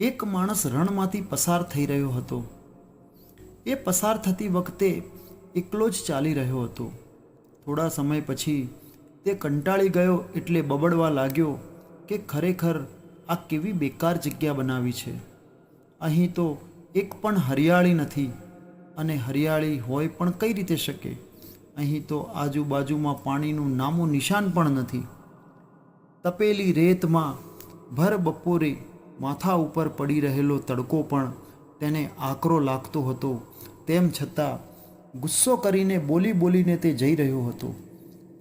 એક માણસ રણમાંથી પસાર થઈ રહ્યો હતો. એ પસાર થતી વખતે એકલો જ ચાલી રહ્યો હતો. થોડા સમય પછી તે કંટાળી ગયો એટલે બબડવા લાગ્યો કે ખરેખર આ કેવી બેકાર જગ્યા બનાવી છે. અહીં તો એક પણ હરિયાળી નથી અને હરિયાળી હોય પણ કઈ રીતે શકે? અહીં તો આજુબાજુમાં પાણીનું નામું નિશાન પણ નથી. તપેલી રેતમાં ભર બપોરે માથા ઉપર પડી રહેલો તડકો પણ તેને આકરો લાગતો હતો. તેમ છતાં ગુસ્સો કરીને બોલી બોલીને તે જઈ રહ્યો હતો.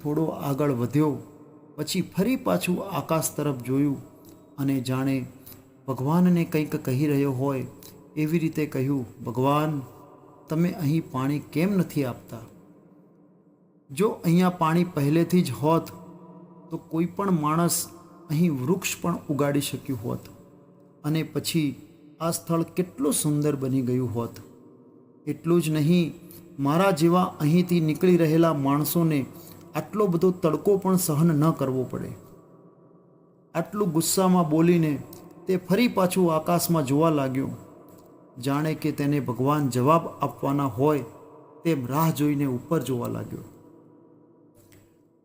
થોડો આગળ વધ્યો, પછી ફરી પાછું આકાશ તરફ જોયું અને જાણે ભગવાનને કંઈક કહી રહ્યો હોય એવી રીતે કહ્યું, ભગવાન, તમે અહીં પાણી કેમ નથી આપતા? જો અહીંયા પાણી પહેલેથી જ હોત, તો કોઈ પણ માણસ અહીં વૃક્ષ પણ ઉગાડી શક્યું હોત. અને પછી આ સ્થળ કેટલું સુંદર બની ગયું હોત. એટલું જ નહીં, મારા જેવા અહીંથી નીકળી રહેલા માણસોને આટલો બધો તડકો પણ સહન ન કરવો પડે. આટલું ગુસ્સામાં બોલીને તે ફરી પાછું આકાશમાં જોવા લાગ્યો. જાણે કે તેને ભગવાન જવાબ આપવાના હોય તેમ રાહ જોઈને ઉપર જોવા લાગ્યો.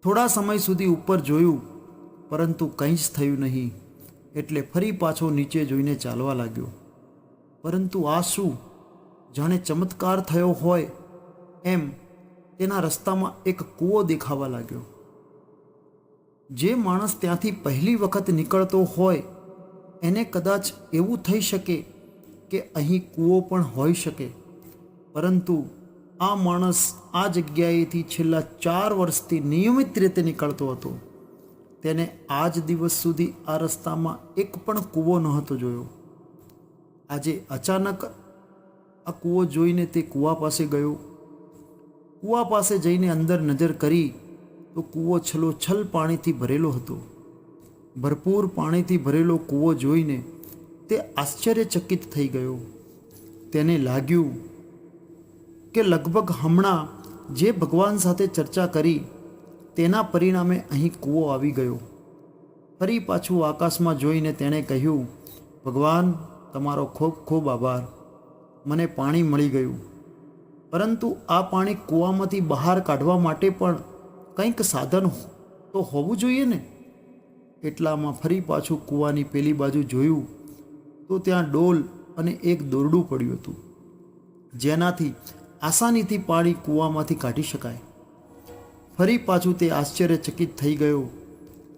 થોડા સમય સુધી ઉપર જોયું, પરંતુ કંઈ જ થયું નહીં. એટલે ફરી પાછો નીચે જોઈને ચાલવા લાગ્યો. પરંતુ આ શું? જાણે ચમત્કાર થયો હોય. એમ તેના રસ્તામાં એક કૂવો દેખાવા લાગ્યો. જે માણસ ત્યાંથી પહેલી વખત નીકળતો હોય, એને કદાચ એવું થઈ શકે કે અહીં કૂવો પણ હોઈ શકે. પરંતુ આ માણસ આ જગ્યાએથી છેલ્લા ચાર વર્ષથી નિયમિત રીતે નીકળતો હતો. તેને આજ દિવસ સુધી આ રસ્તામાં એક પણ કૂવો નહોતો જોયો. આજે અચાનક આ કૂવો જોઈને તે કૂવા પાસે ગયો. કૂવા પાસે જઈને અંદર નજર કરી તો કૂવો છલોછલ પાણીથી ભરેલો હતો. ભરપૂર પાણીથી ભરેલો કૂવો જોઈને તે આશ્ચર્યચકિત થઈ ગયો. તેને લાગ્યું કે લગભગ હમણાં જે ભગવાન સાથે ચર્ચા કરી તેના પરિણામે અહીં કૂવો આવી ગયો. ફરી પાછું આકાશમાં જોઈને તેણે કહ્યું, ભગવાન, તમારો ખૂબ ખૂબ આભાર. મને પાણી મળી ગયું. પરંતુ આ પાણી કૂવામાંથી બહાર કાઢવા માટે પણ કંઈક સાધન તો હોવું જોઈએ ને? એટલામાં ફરી પાછું કૂવાની પેલી બાજુ જોયું, તો ત્યાં ડોલ અને એક દોરડું પડ્યું હતું. જેનાથી આસાનીથી પાણી કૂવામાંથી કાઢી શકાય. ફરી પાછું તે આશ્ચર્યચકિત થઈ ગયો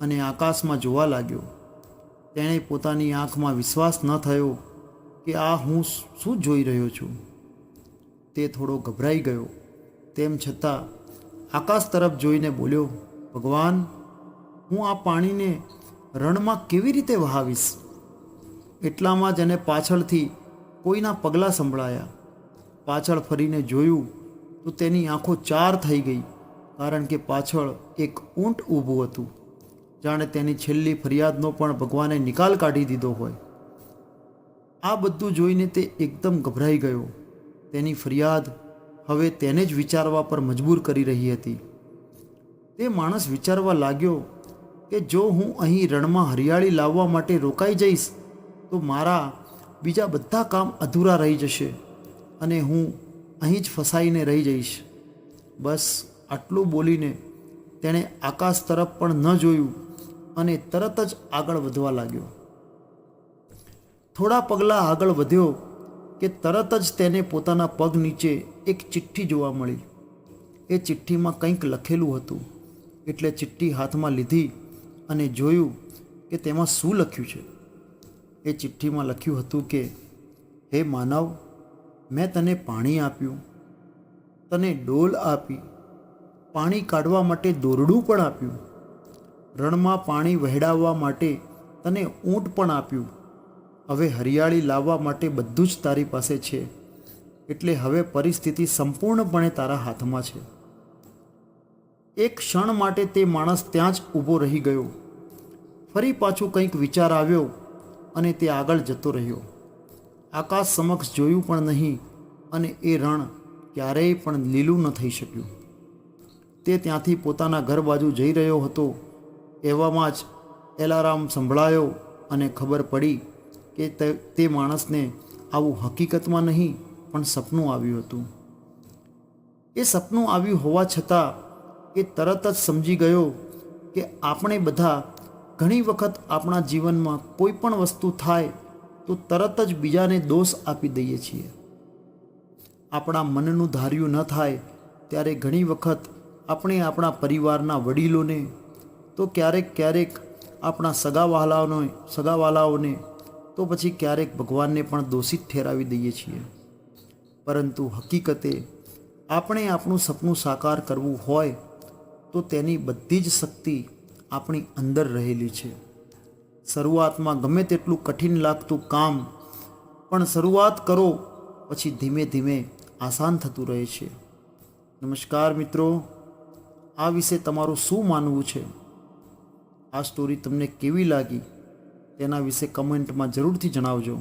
અને આકાશમાં જોવા લાગ્યો. તેણે પોતાની આંખમાં વિશ્વાસ ન થયો કે આ હું શું જોઈ રહ્યો છું. તે થોડો ગભરાઈ ગયો. તેમ છતાં આકાશ તરફ જોઈને બોલ્યો, ભગવાન, હું આ પાણીને રણમાં કેવી રીતે વહાવીશ? એટલામાં જ એને પાછળથી કોઈના પગલાં સંભળાયા. પાછળ ફરીને જોયું તો તેની આંખો ચાર થઈ ગઈ. કારણ કે પાછળ એક ઊંટ ઊભું હતું. જાણે તેની છેલ્લી ફરિયાદનો પણ ભગવાને નિકાલ કાઢી દીધો હોય. આ બધું જોઈને તે એકદમ ગભરાઈ ગયો. તેની ફરિયાદ હવે તેને જ વિચારવા પર મજબૂર કરી રહી હતી. તે માણસ વિચારવા લાગ્યો કે જો હું અહીં રણમાં હરિયાળી લાવવા માટે રોકાઈ જઈશ, તો મારા બીજા બધા કામ અધૂરા રહી જશે અને હું અહીં જ ફસાઈને રહી જઈશ. બસ આટલું બોલીને તેણે આકાશ તરફ પણ ન જોયું અને તરત જ આગળ વધવા લાગ્યો. થોડા પગલાં આગળ વધ્યો કે તરત જ તેને પોતાના પગ નીચે એક ચિઠ્ઠી જોવા મળી. એ ચિઠ્ઠીમાં કંઈક લખેલું હતું. એટલે ચિઠ્ઠી હાથમાં લીધી અને જોયું કે તેમાં શું લખ્યું છે. એ ચિઠ્ઠીમાં લખ્યું હતું કે, હે માનવ, મેં તને પાણી આપ્યું. તને ડોલ આપી. પાણી કાઢવા માટે દોરડું પણ આપ્યું. રણમાં પાણી વહેડાવવા માટે તને ઊંટ પણ આપ્યું. હવે હરિયાળી લાવવા માટે બધું જ તારી પાસે છે. એટલે હવે પરિસ્થિતિ સંપૂર્ણપણે તારા હાથમાં છે. એક ક્ષણ માટે તે માણસ ત્યાં જ ઊભો રહી ગયો. ફરી પાછું કંઈક વિચાર આવ્યો અને તે આગળ જતો રહ્યો. આકાશ સમક્ષ જોયું પણ નહીં અને એ રણ ક્યારેય પણ લીલું ન થઈ શક્યું. તે ત્યાંથી પોતાના ઘર બાજુ જઈ રહ્યો હતો. એવામાં જ એલારામ સંભળાયો અને ખબર પડી કે તે- માણસને આવું હકીકતમાં નહીં, પણ સપનું આવ્યું હતું. એ સપનું આવ્યું હોવા છતાં એ તરત જ સમજી ગયો કે આપણે બધા ઘણી વખત આપણા જીવનમાં કોઈ પણ વસ્તુ થાય તો તરત જ બીજાને દોષ આપી દઈએ છીએ. આપણા મનનું ધાર્યું ન થાય ત્યારે ઘણી વખત આપણે આપણા પરિવારના વડીલોને, તો ક્યારેક ક્યારેક આપણા સગાવાલાઓને સગાવાલાઓને, તો પછી ક્યારેક ભગવાનને પણ દોષિત ઠેરાવી દઈએ છીએ. પરંતુ હકીકતે આપણે આપણું સપનું સાકાર કરવું હોય, તો તેની બધી જ શક્તિ આપણી અંદર રહેલી છે. શરૂઆતમાં ગમે તેટલું કઠિન લાગતું કામ, પણ શરૂઆત કરો, પછી ધીમે ધીમે આસાન થતું રહે છે. નમસ્કાર મિત્રો. આ વિશે તમારું શું માનવું છે? આ સ્ટોરી તમને કેવી લાગી? તેના વિશે કમેન્ટમાં જરૂરથી જણાવજો.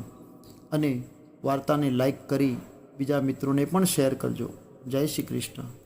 અને વાર્તાને લાઈક કરી બીજા મિત્રોને પણ શેર કરજો. જય શ્રી કૃષ્ણ.